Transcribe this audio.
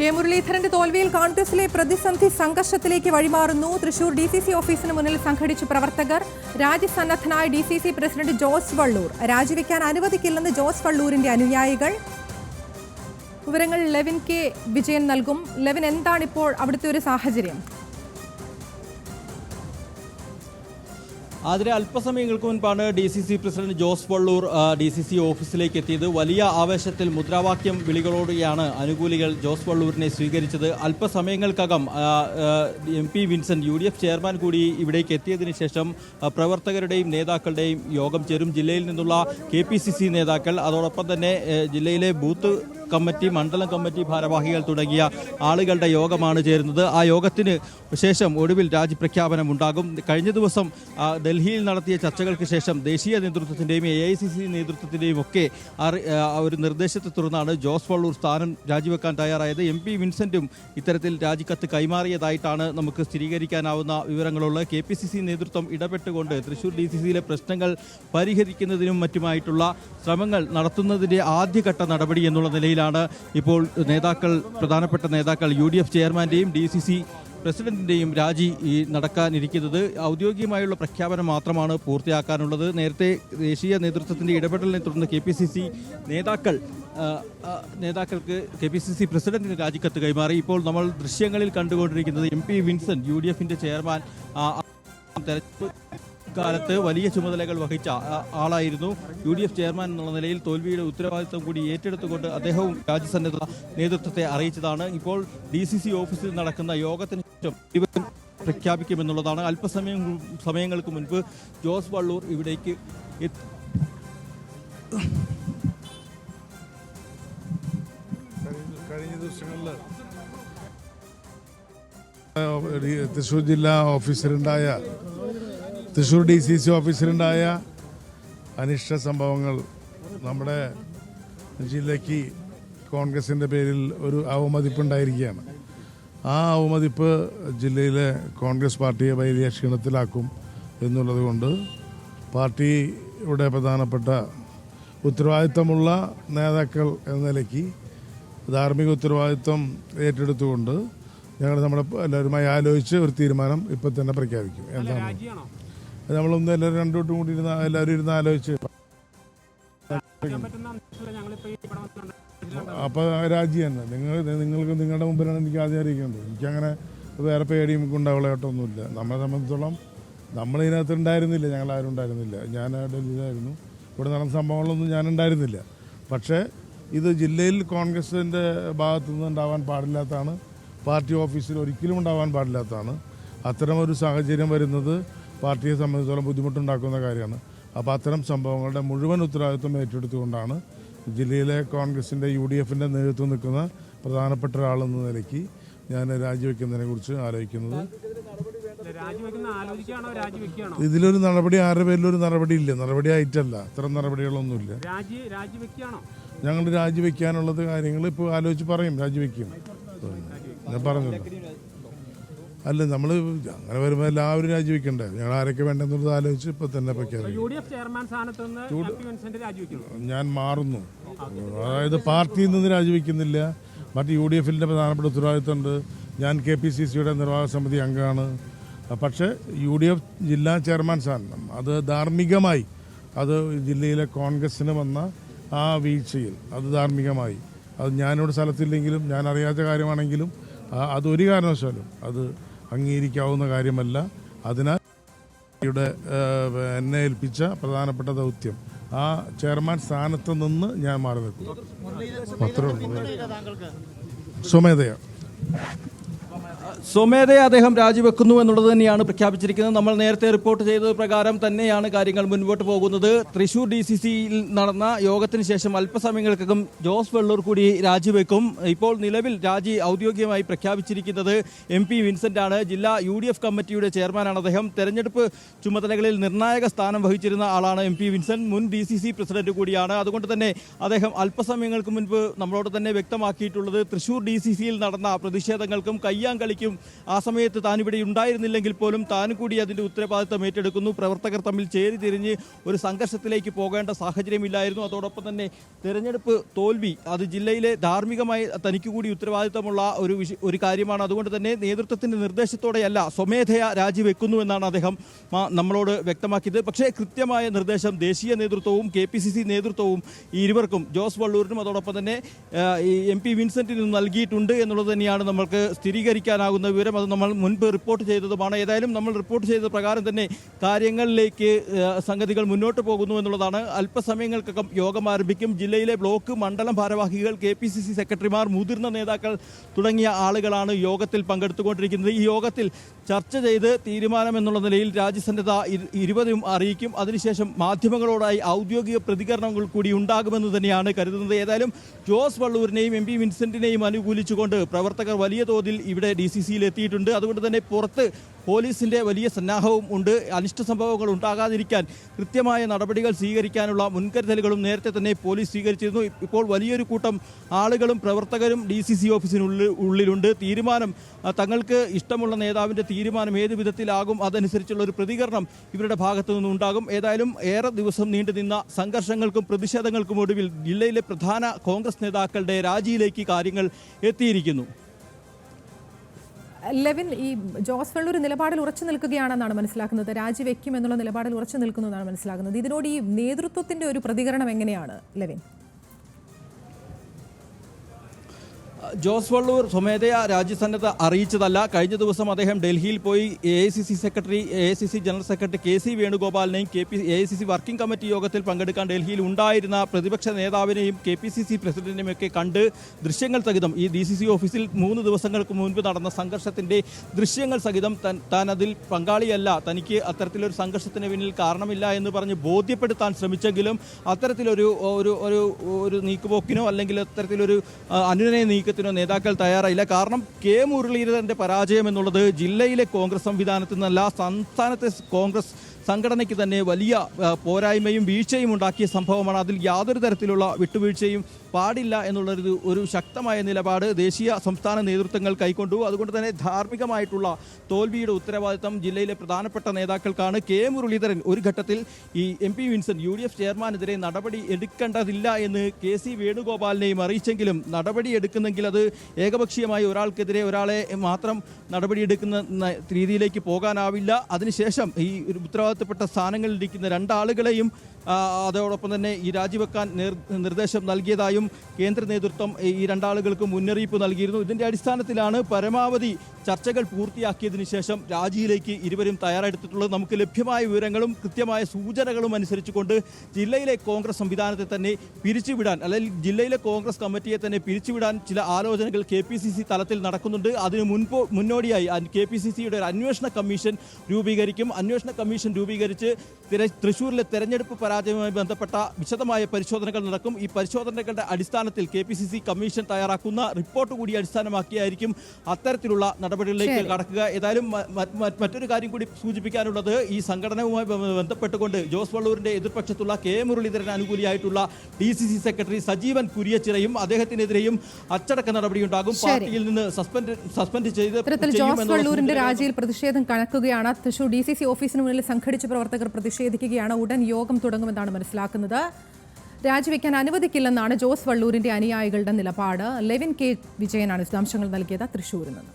K മുരളീധരന്റെ തോൽവിയിൽ കോൺഗ്രസിലെ പ്രതിസന്ധി സംഘർഷത്തിലേക്ക് വഴിമാറുന്നു. തൃശൂർ ഡി സി സി ഓഫീസിന് മുന്നിൽ സംഘടിച്ചു പ്രവർത്തകർ. രാജ്യസന്നദ്ധനായ D C C president Jose Vallur. രാജിവെക്കാൻ അനുവദിക്കില്ലെന്ന് ജോസ് വള്ളൂരിന്റെ അനുയായികൾ. വിവരങ്ങൾ ലെവിൻ കെ വിജയൻ നൽകും. ലെവിൻ എന്താണിപ്പോൾ അവിടുത്തെ ഒരു സാഹചര്യം? അതിന് അല്പസമയങ്ങൾക്ക് മുൻപാണ് D C C president Jose Vallur D C C ഓഫീസിലേക്ക് എത്തിയത്. വലിയ ആവേശത്തിൽ മുദ്രാവാക്യം വിളികളോടെയാണ് അനുകൂലികൾ ജോസ് വള്ളൂരിനെ സ്വീകരിച്ചത്. അല്പസമയങ്ങൾക്കകം M P Vincent U D F chairman കൂടി ഇവിടേക്ക് എത്തിയതിനു ശേഷം പ്രവർത്തകരുടെയും നേതാക്കളുടെയും യോഗം ചേരും. ജില്ലയിൽ നിന്നുള്ള കെ പി സി സി നേതാക്കൾ അതോടൊപ്പം തന്നെ ജില്ലയിലെ ബൂത്ത് കമ്മിറ്റി മണ്ഡലം കമ്മിറ്റി ഭാരവാഹികൾ തുടങ്ങിയ ആളുകളുടെ യോഗമാണ് ചേരുന്നത്. ആ യോഗത്തിന് ശേഷം ഒടുവിൽ രാജിപ്രഖ്യാപനം ഉണ്ടാകും. കഴിഞ്ഞ ദിവസം ഡൽഹിയിൽ നടത്തിയ ചർച്ചകൾക്ക് ശേഷം ദേശീയ നേതൃത്വത്തിന്റെയും എ ഐ സി സി നേതൃത്വത്തിന്റെയും ഒക്കെ ഒരു നിർദ്ദേശത്തെ തുടർന്നാണ് ജോസ് വള്ളൂർ സ്ഥാനം രാജിവെക്കാൻ തയ്യാറായത്. എം പി വിൻസെന്റും ഇത്തരത്തിൽ രാജിക്കത്ത് കൈമാറിയതായിട്ടാണ് നമുക്ക് സ്ഥിരീകരിക്കാനാവുന്ന വിവരങ്ങളുള്ളത്. കെ പി സി സി നേതൃത്വം ഇടപെട്ടുകൊണ്ട് തൃശൂർ ഡി സി സിയിലെ പ്രശ്നങ്ങൾ പരിഹരിക്കുന്നതിനും മറ്റുമായിട്ടുള്ള ശ്രമങ്ങൾ നടത്തുന്നതിന്റെ ആദ്യഘട്ട നടപടി എന്നുള്ള നിലയിലാണ്. ഇപ്പോൾ നേതാക്കൾ പ്രധാനപ്പെട്ട നേതാക്കൾ യു ഡി എഫ് ചെയർമാന്റെയും ഡി സി സി പ്രസിഡന്റിന്റെയും രാജി ഈ നടക്കാനിരിക്കുന്നത്. ഔദ്യോഗികമായുള്ള പ്രഖ്യാപനം മാത്രമാണ് പൂർത്തിയാക്കാനുള്ളത്. നേരത്തെ ദേശീയ നേതൃത്വത്തിന്റെ ഇടപെടലിനെ തുടർന്ന് കെ പി സി സി നേതാക്കൾ നേതാക്കൾക്ക് കെ പി സി സി പ്രസിഡന്റിന് രാജിക്കത്ത് കൈമാറി. ഇപ്പോൾ നമ്മൾ ദൃശ്യങ്ങളിൽ കണ്ടുകൊണ്ടിരിക്കുന്നത് M P Vincent U D എഫിന്റെ ചെയർമാൻ തെരഞ്ഞെടുപ്പ് കാലത്ത് വലിയ ചുമതലകൾ വഹിച്ച ആളായിരുന്നു യു ഡി എഫ് ചെയർമാൻ എന്നുള്ള നിലയിൽ തോൽവിയുടെ ഉത്തരവാദിത്വം കൂടി ഏറ്റെടുത്തുകൊണ്ട് അദ്ദേഹവും രാജ്യസന്നദ്ധ നേതൃത്വത്തെ അറിയിച്ചതാണ്. ഇപ്പോൾ ഡി സി സി ഓഫീസിൽ നടക്കുന്ന യോഗത്തിന് ശേഷം ഇരുവരും പ്രഖ്യാപിക്കുമെന്നുള്ളതാണ്. അല്പസമയം സമയങ്ങൾക്ക് മുൻപ് ജോസ് വള്ളൂർ ഇവിടേക്ക് കഴിഞ്ഞ- ദിവസങ്ങളിൽ തൃശ്ശൂർ ജില്ലാ ഓഫീസറുണ്ടായ തൃശ്ശൂർ ഡി സി സി ഓഫീസറുണ്ടായ അനിഷ്ട സംഭവങ്ങൾ നമ്മുടെ ജില്ലയ്ക്ക് കോൺഗ്രസിന്റെ പേരിൽ ഒരു അവമതിപ്പുണ്ടായിരിക്കുകയാണ് ആ അവമതിപ്പ് ജില്ലയിലെ കോൺഗ്രസ് പാർട്ടിയെ വലിയ ക്ഷീണത്തിലാക്കും എന്നുള്ളത് കൊണ്ട് പാർട്ടിയുടെ പ്രധാനപ്പെട്ട ഉത്തരവാദിത്തമുള്ള നേതാക്കൾ എന്ന നിലയ്ക്ക് ധാർമ്മിക ഉത്തരവാദിത്വം ഏറ്റെടുത്തുകൊണ്ട് ഞങ്ങൾ നമ്മുടെ എല്ലാവരുമായി ആലോചിച്ച് ഒരു തീരുമാനം ഇപ്പം തന്നെ പ്രഖ്യാപിക്കും എന്താണ്? നമ്മളൊന്ന് എല്ലാവരും രണ്ടോട്ടും കൂടി ഇരുന്ന് എല്ലാവരും ഇരുന്ന് ആലോചിച്ച് അപ്പോൾ രാജി തന്നെ. നിങ്ങൾ നിങ്ങൾക്ക് നിങ്ങളുടെ മുമ്പിലാണ് എനിക്ക് ആദ്യം അറിയിക്കേണ്ടത്. എനിക്കങ്ങനെ വേറെ പേടിയും ഗുണ്ടകളായിട്ടൊന്നുമില്ല. നമ്മളെ സംബന്ധിച്ചോളം നമ്മളിതിനകത്ത് ഉണ്ടായിരുന്നില്ല. ഞങ്ങൾ ആരും ഉണ്ടായിരുന്നില്ല. ഞാൻ ഡൽഹിയിലായിരുന്നു. ഇവിടെ നടന്ന സംഭവങ്ങളൊന്നും ഞാൻ ഉണ്ടായിരുന്നില്ല. പക്ഷേ ഇത് ജില്ലയിൽ കോൺഗ്രസിന്റെ ഭാഗത്തു നിന്ന് ഉണ്ടാവാൻ പാടില്ലാത്തതാണ്. പാർട്ടി ഓഫീസിൽ ഒരിക്കലും ഉണ്ടാവാൻ പാടില്ലാത്തതാണ്. അത്തരമൊരു സാഹചര്യം വരുന്നത് പാർട്ടിയെ സംബന്ധിച്ചോളം ബുദ്ധിമുട്ടുണ്ടാക്കുന്ന കാര്യമാണ്. അപ്പോൾ അത്തരം സംഭവങ്ങളുടെ മുഴുവൻ ഉത്തരവാദിത്വം ഏറ്റെടുത്തുകൊണ്ടാണ് ജില്ലയിലെ കോൺഗ്രസിന്റെ യു ഡി എഫിന്റെ നേതൃത്വം നിൽക്കുന്ന പ്രധാനപ്പെട്ട ഒരാളെന്ന നിലയ്ക്ക് ഞാൻ രാജിവെക്കുന്നതിനെ കുറിച്ച് ആലോചിക്കുന്നത്. ഇതിലൊരു നടപടി ആരുടെ പേരിലൊരു നടപടി ഇല്ല. നടപടി ആയിട്ടല്ല. അത്തരം നടപടികളൊന്നുമില്ല. ഞങ്ങൾ രാജിവെക്കാനുള്ളത് കാര്യങ്ങൾ ഇപ്പോൾ ആലോചിച്ച് പറയും. രാജിവെക്കും. ഞാൻ പറഞ്ഞല്ലോ. അല്ല നമ്മൾ അങ്ങനെ വരുമ്പോൾ എല്ലാവരും രാജിവെക്കണ്ടേ? ഞങ്ങൾ ആരൊക്കെ വേണ്ടെന്നുള്ളത് ആലോചിച്ച് ഇപ്പൊ തന്നെ പ്രഖ്യാപിക്കും ഞാൻ മാറുന്നു. അതായത് പാർട്ടിയിൽ നിന്ന് രാജിവെക്കുന്നില്ല. മറ്റ് യു ഡി എഫിന്റെ പ്രധാനപ്പെട്ട ഉത്തരവാദിത്തമുണ്ട്. ഞാൻ കെ പി സി സിയുടെ നിർവാഹക സമിതി അംഗമാണ്. പക്ഷേ യു ഡി എഫ് ജില്ലാ ചെയർമാൻ സ്ഥാനം അത് ധാർമ്മികമായി അത് ജില്ലയിലെ കോൺഗ്രസ്സിന് വന്ന ആ വീഴ്ചയിൽ അത് ധാർമ്മികമായി. അത് ഞാനിവിടെ സ്ഥലത്തില്ലെങ്കിലും ഞാൻ അറിയാത്ത കാര്യമാണെങ്കിലും അതൊരു കാരണവശാലും അത് അംഗീകരിക്കാവുന്ന കാര്യമല്ല. അതിനാൽ യുടെ എന്നെ ഏൽപ്പിച്ച പ്രധാനപ്പെട്ട ദൗത്യം. ആ ചെയർമാൻ സ്ഥാനത്ത് നിന്ന് ഞാൻ മാറി നിൽക്കും അത്രേ സ്വമേധയാ അദ്ദേഹം രാജിവെക്കുന്നു എന്നുള്ളത് തന്നെയാണ് പ്രഖ്യാപിച്ചിരിക്കുന്നത്. നമ്മൾ നേരത്തെ റിപ്പോർട്ട് ചെയ്തത് പ്രകാരം തന്നെയാണ് കാര്യങ്ങൾ മുൻപോട്ട് പോകുന്നത്. തൃശൂർ ഡി സി സിയിൽ നടന്ന യോഗത്തിന് ശേഷം അല്പസമയങ്ങൾക്കകം ജോസ് വെള്ളൂർ കൂടി രാജിവെക്കും. ഇപ്പോൾ നിലവിൽ രാജി ഔദ്യോഗികമായി പ്രഖ്യാപിച്ചിരിക്കുന്നത് എം പി വിൻസെന്റ് ആണ് ജില്ലാ യു ഡി എഫ് കമ്മിറ്റിയുടെ ചെയർമാനാണ് അദ്ദേഹം. തെരഞ്ഞെടുപ്പ് ചുമതലകളിൽ നിർണായക സ്ഥാനം വഹിച്ചിരുന്ന ആളാണ് എം പി വിൻസെന്റ്. മുൻ ഡി സി സി പ്രസിഡന്റ് കൂടിയാണ്. അതുകൊണ്ട് തന്നെ അദ്ദേഹം അല്പസമയങ്ങൾക്ക് മുൻപ് നമ്മളോട് തന്നെ വ്യക്തമാക്കിയിട്ടുള്ളത്. തൃശൂർ ഡി സി സിയിൽ നടന്ന പ്രതിഷേധങ്ങൾക്കും കയ്യാങ്കളിക്കും എങ്കിലും ആ സമയത്ത് താൻ ഇവിടെ ഉണ്ടായിരുന്നില്ലെങ്കിൽ പോലും താൻ കൂടി അതിന്റെ ഉത്തരവാദിത്തം ഏറ്റെടുക്കുന്നു. പ്രവർത്തകർ തമ്മിൽ ചേരി തിരിഞ്ഞ് ഒരു സംഘർഷത്തിലേക്ക് പോകേണ്ട സാഹചര്യമില്ലായിരുന്നു. അതോടൊപ്പം തന്നെ തെരഞ്ഞെടുപ്പ് തോൽവി അത് ജില്ലയിലെ ധാർമ്മികമായി തനിക്ക് കൂടി ഉത്തരവാദിത്തമുള്ള ഒരു ഒരു കാര്യമാണ്. അതുകൊണ്ട് തന്നെ നേതൃത്വത്തിന്റെ നിർദ്ദേശത്തോടെയല്ല സ്വമേധയാ രാജിവെക്കുന്നു എന്നാണ് അദ്ദേഹം നമ്മളോട് വ്യക്തമാക്കിയത്. പക്ഷേ കൃത്യമായ നിർദ്ദേശം ദേശീയ നേതൃത്വവും കെ പി സി സി നേതൃത്വവും ഇരുവർക്കും ജോസ് വള്ളൂരിനും അതോടൊപ്പം തന്നെ എം പി വിൻസെന്റിനും നൽകിയിട്ടുണ്ട് എന്നുള്ളത് തന്നെയാണ് നമ്മൾക്ക് സ്ഥിരീകരിക്കാനാകുന്ന വിവരം അത് നമ്മൾ മുൻപ് റിപ്പോർട്ട് ചെയ്തതുമാണ്. ഏതായാലും നമ്മൾ റിപ്പോർട്ട് ചെയ്ത പ്രകാരം തന്നെ കാര്യങ്ങളിലേക്ക് സംഗതികൾ മുന്നോട്ട് പോകുന്നു എന്നുള്ളതാണ്. അല്പസമയങ്ങൾക്കകം യോഗം ആരംഭിക്കും. ജില്ലയിലെ ബ്ലോക്ക് മണ്ഡലം ഭാരവാഹികൾ കെ പി സി സി സെക്രട്ടറിമാർ മുതിർന്ന നേതാക്കൾ തുടങ്ങിയ ആളുകളാണ് യോഗത്തിൽ പങ്കെടുത്തുകൊണ്ടിരിക്കുന്നത്. ഈ യോഗത്തിൽ ചർച്ച ചെയ്ത് തീരുമാനം എന്നുള്ള നിലയിൽ രാജ്യസന്നദ്ധ ഇരുപതും അറിയിക്കും. അതിനുശേഷം മാധ്യമങ്ങളോടായി ഔദ്യോഗിക പ്രതികരണങ്ങൾ കൂടി ഉണ്ടാകുമെന്ന് തന്നെയാണ് കരുതുന്നത്. ഏതായാലും ജോസ് വള്ളൂരിനെയും എം പി വിൻസെന്റിനെയും അനുകൂലിച്ചുകൊണ്ട് പ്രവർത്തകർ വലിയ തോതിൽ ഇവിടെ ഡി സി സിയിൽ എത്തിയിട്ടുണ്ട് അതുകൊണ്ട് തന്നെ പുറത്ത് പോലീസിന്റെ വലിയ സന്നാഹവും ഉണ്ട്. അനിഷ്ട സംഭവങ്ങൾ ഉണ്ടാകാതിരിക്കാൻ കൃത്യമായ നടപടികൾ സ്വീകരിക്കാനുള്ള മുൻകരുതലുകളും നേരത്തെ തന്നെ പോലീസ് സ്വീകരിച്ചിരുന്നു. ഇപ്പോൾ വലിയൊരു കൂട്ടം ആളുകളും പ്രവർത്തകരും ഡി സി സി ഓഫീസിനുള്ളിൽ ഉള്ളിലുണ്ട്. തീരുമാനം തങ്ങൾക്ക് ഇഷ്ടമുള്ള നേതാവിന്റെ തീരുമാനം ഏത് വിധത്തിലാകും അതനുസരിച്ചുള്ള ഒരു പ്രതികരണം ഇവരുടെ ഭാഗത്തു നിന്നുണ്ടാകും. ഏതായാലും ഏറെ ദിവസം നീണ്ടു നിന്ന സംഘർഷങ്ങൾക്കും പ്രതിഷേധങ്ങൾക്കും ഒടുവിൽ ജില്ലയിലെ പ്രധാന കോൺഗ്രസ് നേതാക്കളുടെ രാജിയിലേക്ക് കാര്യങ്ങൾ എത്തിയിരിക്കുന്നു. ലെവിൻ ഈ ജോസ് വെള്ളൂർ നിലപാടിൽ ഉറച്ചു നിൽക്കുകയാണെന്നാണ് മനസ്സിലാക്കുന്നത്. രാജിവെക്കും എന്നുള്ള നിലപാടിൽ ഉറച്ചു നിൽക്കുന്നതാണ് മനസ്സിലാക്കുന്നത്. ഇതിനോട് ഈ നേതൃത്വത്തിന്റെ ഒരു പ്രതികരണം എങ്ങനെയാണ് ലെവിൻ? ജോസ് വള്ളൂർ സ്വമേധയാ രാജ്യസന്നദ്ധ അറിയിച്ചതല്ല. കഴിഞ്ഞ ദിവസം അദ്ദേഹം ഡൽഹിയിൽ പോയി A I C C secretary A I C C general secretary K C വേണുഗോപാലിനെയും K P A I C C working committee യോഗത്തിൽ പങ്കെടുക്കാൻ ഡൽഹിയിൽ ഉണ്ടായിരുന്ന പ്രതിപക്ഷ നേതാവിനെയും കെ പി സി സി പ്രസിഡന്റിനെയും ഒക്കെ കണ്ട് ദൃശ്യങ്ങൾ സഹിതം ഈ ഡി സി സി ഓഫീസിൽ മൂന്ന് ദിവസങ്ങൾക്ക് മുൻപ് നടന്ന സംഘർഷത്തിന്റെ ദൃശ്യങ്ങൾ സഹിതം താൻ അതിൽ പങ്കാളിയല്ല. തനിക്ക് അത്തരത്തിലൊരു സംഘർഷത്തിന് പിന്നിൽ കാരണമില്ല എന്ന് പറഞ്ഞ് ബോധ്യപ്പെടുത്താൻ ശ്രമിച്ചെങ്കിലും അത്തരത്തിലൊരു ഒരു ഒരു നീക്കുപോക്കിനോ അല്ലെങ്കിൽ അത്തരത്തിലൊരു അനുനയ നീക്കത്തിനോ നേതാക്കൾ തയ്യാറായില്ല. കാരണം കെ മുരളീധരന്റെ പരാജയം എന്നുള്ളത് ജില്ലയിലെ കോൺഗ്രസ് സംവിധാനത്തിൽ നിന്നല്ല സംസ്ഥാനത്തെ കോൺഗ്രസ് സംഘടനയ്ക്ക് തന്നെ വലിയ പോരായ്മയും വീഴ്ചയും ഉണ്ടാക്കിയ സംഭവമാണ്. അതിൽ യാതൊരു തരത്തിലുള്ള വിട്ടുവീഴ്ചയും പാടില്ല എന്നുള്ളൊരു ഒരു ശക്തമായ നിലപാട് ദേശീയ സംസ്ഥാന നേതൃത്വങ്ങൾ കൈക്കൊണ്ടു. അതുകൊണ്ട് തന്നെ ധാർമ്മികമായിട്ടുള്ള തോൽവിയുടെ ഉത്തരവാദിത്തം ജില്ലയിലെ പ്രധാനപ്പെട്ട നേതാക്കൾക്കാണ്. കെ മുരളീധരൻ ഒരു ഘട്ടത്തിൽ ഈ M P Vincent U D F ചെയർമാനെതിരെ നടപടി എടുക്കേണ്ടതില്ല എന്ന് കെ സി വേണുഗോപാലിനെയും അറിയിച്ചെങ്കിലും നടപടി എടുക്കുന്നെങ്കിൽ അത് ഏകപക്ഷീയമായി ഒരാൾക്കെതിരെ ഒരാളെ മാത്രം നടപടിയെടുക്കുന്ന രീതിയിലേക്ക് പോകാനാവില്ല. അതിനുശേഷം ഈ ഒരു ഉത്തരവാദിത്തപ്പെട്ട സ്ഥാനങ്ങളിൽ ഇരിക്കുന്ന രണ്ടാളുകളെയും അതോടൊപ്പം തന്നെ ഈ രാജിവെക്കാൻ നിർദ്ദേശം നൽകിയതായും കേന്ദ്ര നേതൃത്വം ഈ രണ്ടാളുകൾക്ക് മുന്നറിയിപ്പ് നൽകിയിരുന്നു. ഇതിന്റെ അടിസ്ഥാനത്തിലാണ് പരമാവധി ചർച്ചകൾ പൂർത്തിയാക്കിയതിനു ശേഷം രാജിയിലേക്ക് ഇരുവരും തയ്യാറെടുത്തിട്ടുള്ളത്. നമുക്ക് ലഭ്യമായ വിവരങ്ങളും കൃത്യമായ സൂചനകളും അനുസരിച്ചുകൊണ്ട് ജില്ലയിലെ കോൺഗ്രസ് സംവിധാനത്തെ തന്നെ പിരിച്ചുവിടാൻ അല്ലെങ്കിൽ ജില്ലയിലെ കോൺഗ്രസ് കമ്മിറ്റിയെ തന്നെ പിരിച്ചുവിടാൻ ചില ആലോചനകൾ കെ പി സി സി തലത്തിൽ നടക്കുന്നുണ്ട്. അതിന് മുൻപോ മുന്നോടിയായി കെ പി സി സിയുടെ ഒരു അന്വേഷണ കമ്മീഷൻ രൂപീകരിക്കും. അന്വേഷണ കമ്മീഷൻ രൂപീകരിച്ച് തൃശ്ശൂരിലെ തെരഞ്ഞെടുപ്പ് പരാജയവുമായി ബന്ധപ്പെട്ട വിശദമായ പരിശോധനകൾ നടക്കും. ഈ പരിശോധനകളുടെ അടിസ്ഥാനത്തിൽ K P C C commission തയ്യാറാക്കുന്ന റിപ്പോർട്ട് കൂടി അടിസ്ഥാനമാക്കിയായിരിക്കും അത്തരത്തിലുള്ള നടപടികളിലേക്ക് കടക്കുക. ഏതായാലും മറ്റൊരു കാര്യം കൂടി സൂചിപ്പിക്കാനുള്ളത് ഈ സംഘടനവുമായി ബന്ധപ്പെട്ടുകൊണ്ട് ജോസ് വള്ളൂരിന്റെ എതിർപക്ഷത്തുള്ള K Muraleedharan അനുകൂലിയായിട്ടുള്ള D C C secretary Sajeevan കുര്യച്ചിറയും അദ്ദേഹത്തിനെതിരെയും അച്ചടക്ക നടപടിയുണ്ടാകും. പാർട്ടിയിൽ നിന്ന് സസ്പെൻഡ് സസ്പെൻഡ് ചെയ്ത് ജോസ് വള്ളൂരിന്റെ രാജിയിൽ പ്രതിഷേധം കണക്കുകയാണ്. തൃശൂർ ഡി സി സി ഓഫീസിന് മുന്നിൽ സംഘടിച്ച പ്രവർത്തകർ പ്രതിഷേധിക്കുകയാണ്. ഉടൻ യോഗം തുടങ്ങുമെന്നാണ് മനസ്സിലാക്കുന്നത്. രാജിവെക്കാൻ അനുവദിക്കില്ലെന്നാണ് ജോസ് വള്ളൂരിന്റെ അനുയായികളുടെ നിലപാട്. ലെവിൻ കെ. വിജയനാണ് വിശദാംശങ്ങൾ നൽകിയത്. തൃശൂരിൽ നിന്ന്.